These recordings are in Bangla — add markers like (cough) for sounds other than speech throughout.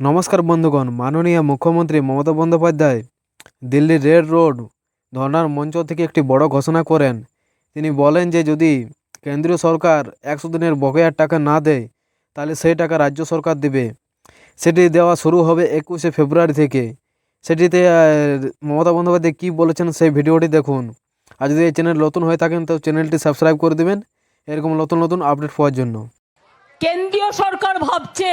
নমস্কার বন্ধুগণ, মাননীয় মুখ্যমন্ত্রী মমতা বন্দ্যোপাধ্যায় দিল্লির রেড রোড ধর্নার মঞ্চ থেকে একটি বড় ঘোষণা করেন। তিনি বলেন যে, যদি কেন্দ্রীয় সরকার একশো দিনের বকেয়ার টাকা না দেয়, তাহলে সেই টাকা রাজ্য সরকার দেবে। সেটি দেওয়া শুরু হবে একুশে ফেব্রুয়ারি থেকে। সেটিতে মমতা বন্দ্যোপাধ্যায় কী বলেছেন সেই ভিডিওটি দেখুন। আর যদি এই চ্যানেল নতুন হয়ে থাকেন, তো চ্যানেলটি সাবস্ক্রাইব করে দেবেন। এরকম নতুন নতুন আপডেট পাওয়ার জন্য। কেন্দ্রীয় সরকার ভাবছে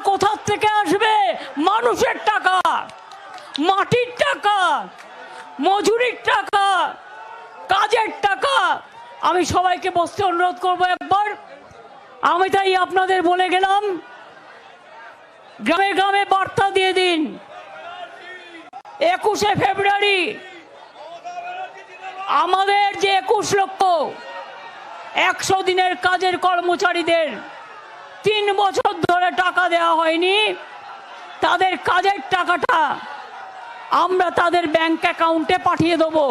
কোথার থেকে আসবে? মানুষের টাকা, মাটির টাকা, মজুরির টাকা, কাজের টাকা। আমি সবাইকে বসতে অনুরোধ করব একবার। আমি তাই আপনাদের বলে গেলাম, গ্রামে গ্রামে বার্তা দিয়ে দিন। একুশে ফেব্রুয়ারি, আমাদের যে একুশ লক্ষ, একশো দিনের কাজের কর্মচারীদের তিন বছর ধরে টাকা দেওয়া হয়নি। তাদের কাজের টাকাটা আমরা তাদের ব্যাংক অ্যাকাউন্টে পাঠিয়ে দেবো।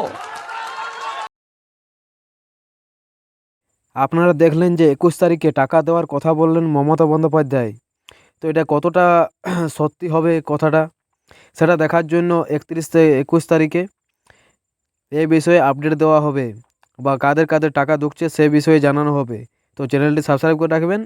আপনারা দেখলেন যে একুশ তারিখে টাকা দেওয়ার কথা বললেন মমতা বন্দ্যোপাধ্যায়। তো এটা কতটা (clears throat) সত্যি হবে কথাটা? সেটা দেখার জন্য একত্রিশ থেকে একুশ তারিখে এই বিষয়ে আপডেট দেওয়া হবে বা কাদের কাদের টাকা ঢুকছে সে বিষয়ে জানানো হবে। তো চ্যানেলটি সাবস্ক্রাইব করে রাখবেন।